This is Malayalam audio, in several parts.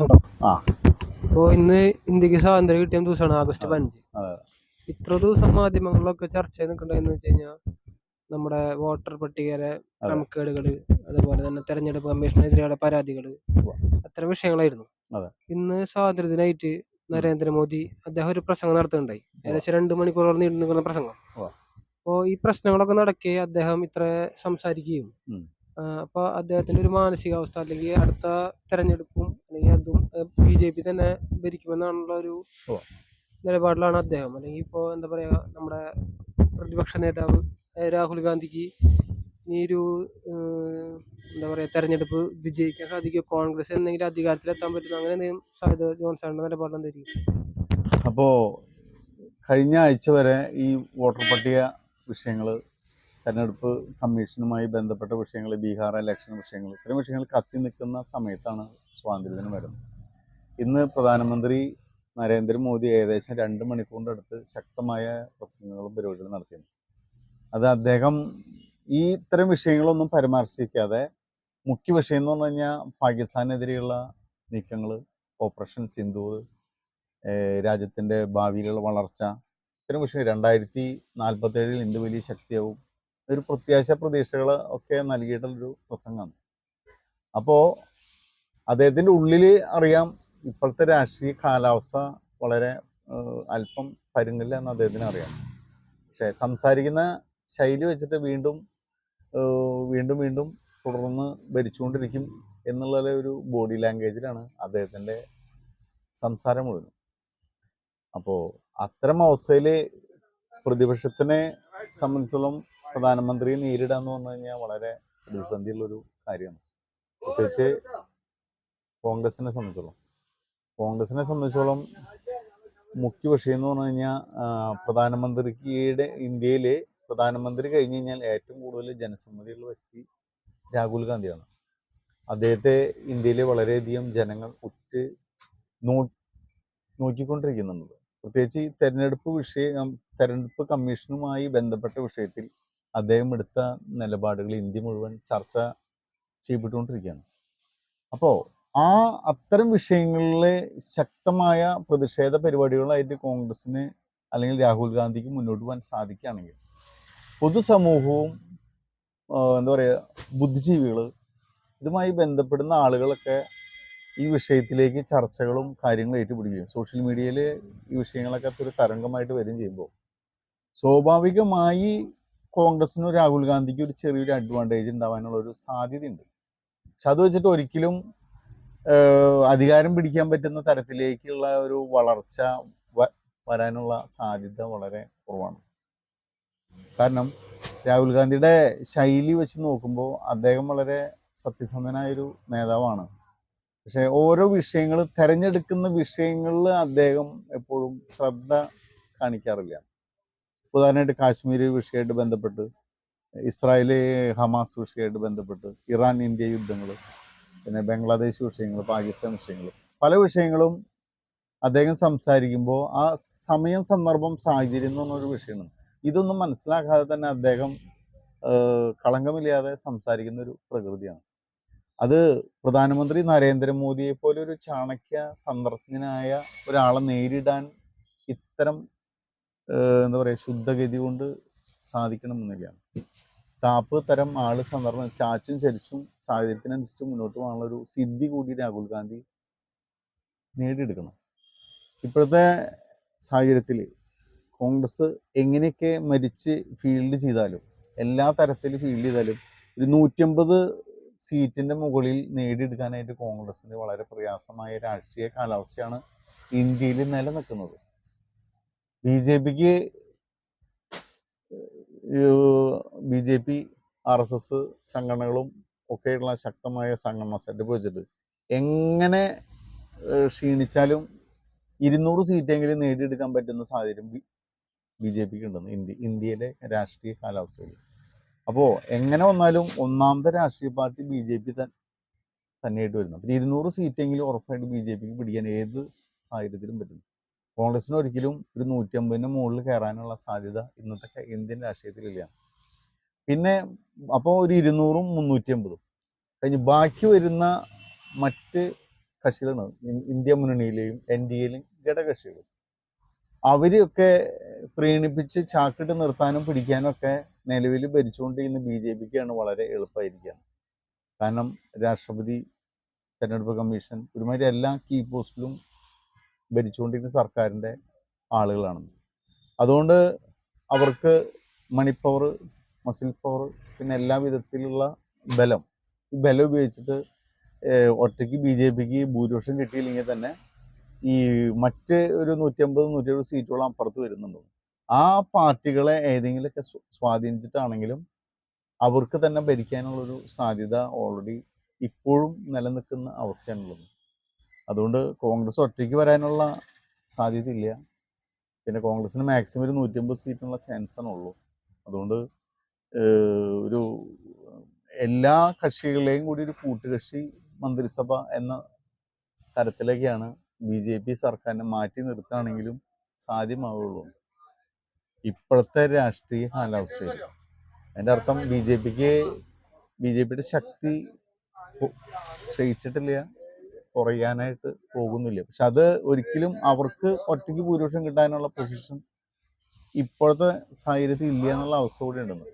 ദിവസം അപ്പോൾ ഇന്ന് ഇന്ത്യയ്ക്ക് സ്വാതന്ത്ര്യം കിട്ടിയ ദിവസമാണ് ആഗസ്റ്റ് പതിനഞ്ച്. ഇത്ര ദിവസം മാധ്യമങ്ങളിലൊക്കെ ചർച്ച ചെയ്ത് നിൽക്കണ്ടെന്ന് വെച്ച് കഴിഞ്ഞാൽ നമ്മുടെ വോട്ടർ പട്ടികയിലെ ക്രമക്കേടുകൾ അതുപോലെ തന്നെ തെരഞ്ഞെടുപ്പ് കമ്മീഷനെതിരെയുള്ള പരാതികൾ അത്തരം വിഷയങ്ങളായിരുന്നു. ഇന്ന് സ്വാതന്ത്ര്യദിനായിട്ട് നരേന്ദ്രമോദി അദ്ദേഹം ഒരു പ്രസംഗം നടത്തുന്നുണ്ടായി. ഏകദേശം രണ്ട് മണിക്കൂറോളം നീണ്ടു നിൽക്കുന്ന പ്രസംഗം. അപ്പോ അപ്പോൾ ഈ പ്രശ്നങ്ങളൊക്കെ നടക്കെ അദ്ദേഹം ഇത്ര സംസാരിക്കുകയും അപ്പോൾ അപ്പൊ അദ്ദേഹത്തിന്റെ ഒരു മാനസികാവസ്ഥ അല്ലെങ്കിൽ അടുത്ത തെരഞ്ഞെടുപ്പും അല്ലെങ്കിൽ അതും ബി ജെ പി തന്നെ ഭരിക്കുമെന്നാണുള്ള ഒരു. നിലപാടിലാണ് അദ്ദേഹം. അല്ലെങ്കിൽ ഇപ്പോ എന്താ പറയുക നമ്മുടെ പ്രതിപക്ഷ നേതാവ് രാഹുൽ ഗാന്ധിക്ക് ഈ ഒരു എന്താ പറയാ തെരഞ്ഞെടുപ്പ് വിജയിക്കാൻ സാധിക്കും കോൺഗ്രസ് എന്തെങ്കിലും അധികാരത്തിലെത്താൻ പറ്റുന്ന അങ്ങനെ എന്തെങ്കിലും സാധ്യത ജോൺസണിന്റെ നിലപാട് എന്തായിരിക്കും? അപ്പോൾ കഴിഞ്ഞ ആഴ്ച വരെ ഈ വോട്ടർ പട്ടിക വിഷയങ്ങൾ തെരഞ്ഞെടുപ്പ് കമ്മീഷനുമായി ബന്ധപ്പെട്ട വിഷയങ്ങൾ ബീഹാർ ഇലക്ഷൻ വിഷയങ്ങൾ ഇത്തരം വിഷയങ്ങൾ കത്തി നിൽക്കുന്ന സമയത്താണ് സ്വാതന്ത്ര്യദിനം വരുന്നത്. ഇന്ന് പ്രധാനമന്ത്രി നരേന്ദ്രമോദി ഏകദേശം രണ്ട് മണിക്കൂറിന്റെ അടുത്ത് ശക്തമായ പ്രസംഗങ്ങളും പരിപാടികളും നടത്തിയിരുന്നു. അത് അദ്ദേഹം ഈ ഇത്തരം വിഷയങ്ങളൊന്നും പരാമർശിക്കാതെ മുഖ്യ വിഷയം എന്ന് പറഞ്ഞു കഴിഞ്ഞാൽ പാകിസ്ഥാനെതിരെയുള്ള നീക്കങ്ങൾ ഓപ്പറേഷൻ സിന്ധൂർ രാജ്യത്തിന്റെ ഭാവിയിലുള്ള വളർച്ച ഇത്തരം വിഷയം രണ്ടായിരത്തി നാൽപ്പത്തേഴിൽ ഇന്ത്യ വലിയ ശക്തിയാവും ഒരു പ്രത്യാശ പ്രതീക്ഷകൾ ഒക്കെ നൽകിയിട്ടുള്ളൊരു പ്രസംഗമാണ്. അപ്പോൾ അദ്ദേഹത്തിന്റെ ഉള്ളിൽ അറിയാം ഇപ്പോഴത്തെ രാഷ്ട്രീയ കാലാവസ്ഥ വളരെ അല്പം പരുങ്ങില്ല എന്ന് അദ്ദേഹത്തിന് അറിയാം. പക്ഷേ സംസാരിക്കുന്ന ശൈലി വെച്ചിട്ട് വീണ്ടും വീണ്ടും വീണ്ടും തുടർന്ന് ഭരിച്ചുകൊണ്ടിരിക്കും എന്നുള്ള ഒരു ബോഡി ലാംഗ്വേജിലാണ് അദ്ദേഹത്തിന്റെ സംസാരം മുഴുവൻ അപ്പോൾ അത്തരം അവസ്ഥയിൽ പ്രതിപക്ഷത്തിനെ സംബന്ധിച്ചോളം പ്രധാനമന്ത്രിയെ നേരിടുക എന്ന് പറഞ്ഞു കഴിഞ്ഞാൽ വളരെ പ്രതിസന്ധിയുള്ളൊരു കാര്യമാണ്. പ്രത്യേകിച്ച് കോൺഗ്രസിനെ സംബന്ധിച്ചോളം. കോൺഗ്രസിനെ സംബന്ധിച്ചോളം മുഖ്യ വിഷയം എന്ന് പറഞ്ഞു കഴിഞ്ഞാൽ പ്രധാനമന്ത്രിയുടെ ഇന്ത്യയിൽ പ്രധാനമന്ത്രി കഴിഞ്ഞു കഴിഞ്ഞാൽ ഏറ്റവും കൂടുതൽ ജനസമ്മതിയുള്ള വ്യക്തി രാഹുൽ ഗാന്ധിയാണ്. അദ്ദേഹത്തെ ഇന്ത്യയിലെ വളരെയധികം ജനങ്ങൾ ഉറ്റ് നോ നോക്കിക്കൊണ്ടിരിക്കുന്നുണ്ട്. പ്രത്യേകിച്ച് ഈ തെരഞ്ഞെടുപ്പ് വിഷയം തെരഞ്ഞെടുപ്പ് കമ്മീഷനുമായി ബന്ധപ്പെട്ട വിഷയത്തിൽ അദ്ദേഹം എടുത്ത നിലപാടുകൾ ഇന്ത്യ മുഴുവൻ ചർച്ച ചെയ്യപ്പെട്ടുകൊണ്ടിരിക്കുകയാണ്. അപ്പോൾ ആ അത്തരം വിഷയങ്ങളിലെ ശക്തമായ പ്രതിഷേധ പരിപാടികളായിട്ട് കോൺഗ്രസിന് അല്ലെങ്കിൽ രാഹുൽ ഗാന്ധിക്ക് മുന്നോട്ട് പോകാൻ സാധിക്കുകയാണെങ്കിൽ പൊതുസമൂഹവും എന്താ പറയുക ബുദ്ധിജീവികൾ ഇതുമായി ബന്ധപ്പെടുന്ന ആളുകളൊക്കെ ഈ വിഷയത്തിലേക്ക് ചർച്ചകളും കാര്യങ്ങളും ഏറ്റുപിടിക്കുകയും സോഷ്യൽ മീഡിയയിൽ ഈ വിഷയങ്ങളൊക്കെ ഒരു തരംഗമായിട്ട് വരികയും ചെയ്യുമ്പോൾ സ്വാഭാവികമായി കോൺഗ്രസിനും രാഹുൽ ഗാന്ധിക്കും ഒരു ചെറിയൊരു അഡ്വാന്റേജ് ഉണ്ടാവാനുള്ള ഒരു സാധ്യതയുണ്ട്. പക്ഷെ അത് വെച്ചിട്ട് ഒരിക്കലും അധികാരം പിടിക്കാൻ പറ്റുന്ന തരത്തിലേക്കുള്ള ഒരു വളർച്ച വരാനുള്ള സാധ്യത വളരെ കുറവാണ്. കാരണം രാഹുൽ ഗാന്ധിയുടെ ശൈലി വെച്ച് നോക്കുമ്പോൾ അദ്ദേഹം വളരെ സത്യസന്ധനായ ഒരു നേതാവാണ്. പക്ഷെ ഓരോ വിഷയങ്ങൾ തിരഞ്ഞെടുക്കുന്ന വിഷയങ്ങളിൽ അദ്ദേഹം എപ്പോഴും ശ്രദ്ധ കാണിക്കാറില്ല. ഉദാഹരണമായിട്ട് കാശ്മീർ വിഷയമായിട്ട് ബന്ധപ്പെട്ട് ഇസ്രായേൽ ഹമാസ് വിഷയമായിട്ട് ബന്ധപ്പെട്ട് ഇറാൻ ഇന്ത്യ യുദ്ധങ്ങൾ പിന്നെ ബംഗ്ലാദേശ് വിഷയങ്ങൾ പാകിസ്ഥാൻ വിഷയങ്ങൾ പല വിഷയങ്ങളും അദ്ദേഹം സംസാരിക്കുമ്പോൾ ആ സമയം സന്ദർഭം സാഹചര്യം എന്ന് പറഞ്ഞൊരു വിഷയമാണ്. ഇതൊന്നും മനസ്സിലാക്കാതെ തന്നെ അദ്ദേഹം കളങ്കമില്ലാതെ സംസാരിക്കുന്ന ഒരു പ്രകൃതിയാണ്. അത് പ്രധാനമന്ത്രി നരേന്ദ്രമോദിയെ പോലെ ഒരു ചാണക്യ തന്ത്രജ്ഞനായ ഒരാളെ നേരിടാൻ ഇത്തരം എന്താ പറയുക ശുദ്ധഗതി കൊണ്ട് സാധിക്കണമെന്നില്ല താപ്പ് തരം ആൾ സന്ദർഭം ചാച്ചും ചരിച്ചും സാഹചര്യത്തിനനുസരിച്ച് മുന്നോട്ട് പോകാനുള്ള ഒരു സിദ്ധി കൂടി രാഹുൽ ഗാന്ധി നേടിയെടുക്കണം. ഇപ്പോഴത്തെ സാഹചര്യത്തിൽ കോൺഗ്രസ് എങ്ങനെയൊക്കെ മരിച്ച് ഫീൽഡ് ചെയ്താലും എല്ലാ തരത്തിലും ഫീൽഡ് ചെയ്താലും ഒരു നൂറ്റമ്പത് സീറ്റിന്റെ മുകളിൽ നേടിയെടുക്കാനായിട്ട് കോൺഗ്രസിന് വളരെ പ്രയാസമായ രാഷ്ട്രീയ കാലാവസ്ഥയാണ് ഇന്ത്യയിൽ നിലനിൽക്കുന്നത്. ബി ജെ പിക്ക് B J P R S S സംഘടനകളും ഒക്കെയുള്ള ശക്തമായ സംഘടന സെറ്റപ്പ് വെച്ചിട്ട് എങ്ങനെ ക്ഷീണിച്ചാലും ഇരുന്നൂറ് സീറ്റെങ്കിലും നേടിയെടുക്കാൻ പറ്റുന്ന സാഹചര്യം ബി ജെ പിക്ക് ഉണ്ടെന്ന് ഇന്ത്യ ഇന്ത്യയിലെ രാഷ്ട്രീയ കാലാവസ്ഥയിൽ. അപ്പോൾ എങ്ങനെ വന്നാലും ഒന്നാമത്തെ രാഷ്ട്രീയ പാർട്ടി ബി ജെ പി തന്നെയായിട്ട് വരുന്നു. അപ്പം ഇരുന്നൂറ് സീറ്റെങ്കിലും ഉറപ്പായിട്ട് ബി ജെ പിക്ക് പിടിക്കാൻ ഏത് സാഹചര്യത്തിലും പറ്റും? കോൺഗ്രസിന് ഒരിക്കലും ഒരു നൂറ്റമ്പതിന് മുകളിൽ കയറാനുള്ള സാധ്യത ഇന്നത്തെ ഇന്ത്യൻ രാഷ്ട്രീയത്തിലില്ല. പിന്നെ അപ്പോൾ ഒരു ഇരുന്നൂറും മുന്നൂറ്റി അമ്പതും കഴിഞ്ഞ് ബാക്കി വരുന്ന മറ്റ് കക്ഷികളാണ്. ഇന്ത്യ മുന്നണിയിലെയും എൻ ഡി എയിലെയും ഘടകകക്ഷികൾ അവരെയൊക്കെ പ്രീണിപ്പിച്ച് ചാക്കിട്ട് നിർത്താനും പിടിക്കാനും ഒക്കെ നിലവിൽ ഭരിച്ചുകൊണ്ടിരിക്കുന്ന ബി ജെ പിക്കാണ് വളരെ എളുപ്പമായിരിക്കുക കാരണം രാഷ്ട്രപതി തെരഞ്ഞെടുപ്പ് കമ്മീഷൻ ഒരുമാതിരി എല്ലാ കീ പോസ്റ്റിലും ഭരിച്ചുകൊണ്ടിരിക്കുന്ന സർക്കാരിന്റെ ആളുകളാണ്. അതുകൊണ്ട് അവർക്ക് മണി പവർ മസിൽ പവർ പിന്നെ എല്ലാ വിധത്തിലുള്ള ബലം ഈ ബലം ഉപയോഗിച്ചിട്ട് ഒറ്റയ്ക്ക് ബി ജെ പിക്ക് ഭൂരിപക്ഷം കിട്ടിയില്ലെങ്കിൽ തന്നെ ഈ മറ്റ് ഒരു നൂറ്റമ്പത് നൂറ്റെഴുപത് സീറ്റുകളും അപ്പുറത്ത് വരുന്നുണ്ട്. ആ പാർട്ടികളെ ഏതെങ്കിലുമൊക്കെ സ്വാ- സ്വാധീനിച്ചിട്ടാണെങ്കിലും അവർക്ക് തന്നെ ഭരിക്കാനുള്ളൊരു സാധ്യത ഓൾറെഡി ഇപ്പോഴും നിലനിൽക്കുന്ന അവസ്ഥയാണുള്ളത്. അതുകൊണ്ട് കോൺഗ്രസ് ഒറ്റയ്ക്ക് വരാനുള്ള സാധ്യതയില്ല. പിന്നെ കോൺഗ്രസിന് മാക്സിമം ഒരു നൂറ്റമ്പത് സീറ്റിനുള്ള ചാൻസാണ് ഉള്ളൂ. അതുകൊണ്ട് ഒരു എല്ലാ കക്ഷികളെയും കൂടി ഒരു കൂട്ടുകക്ഷി മന്ത്രിസഭ എന്ന തരത്തിലേക്കാണ് ബി ജെ പി സർക്കാരിനെ മാറ്റി നിർത്തുകയാണെങ്കിലും സാധ്യമാവുള്ളൂ. ഇപ്പോഴത്തെ രാഷ്ട്രീയ കാലാവസ്ഥയിൽ. അതിന്റെ അർത്ഥം ബി ജെ പിക്ക് ബി ജെ പിയുടെ ശക്തി ക്ഷയിച്ചിട്ടില്ല. കുറയാനായിട്ട് പോകുന്നില്ല. പക്ഷെ അത് ഒരിക്കലും അവർക്ക് ഒറ്റയ്ക്ക് ഭൂരിപക്ഷം കിട്ടാനുള്ള പൊസിഷൻ ഇപ്പോഴത്തെ സാഹചര്യത്തിൽ ഇല്ല എന്നുള്ള അവസ്ഥ കൂടി ഉണ്ടെന്ന്.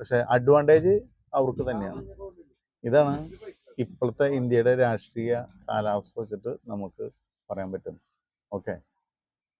പക്ഷെ അഡ്വാന്റേജ് അവർക്ക് തന്നെയാണ്. ഇതാണ് ഇപ്പോഴത്തെ ഇന്ത്യയുടെ രാഷ്ട്രീയ കാലാവസ്ഥ വെച്ചിട്ട് നമുക്ക് പറയാൻ പറ്റുന്നത്. ഓക്കെ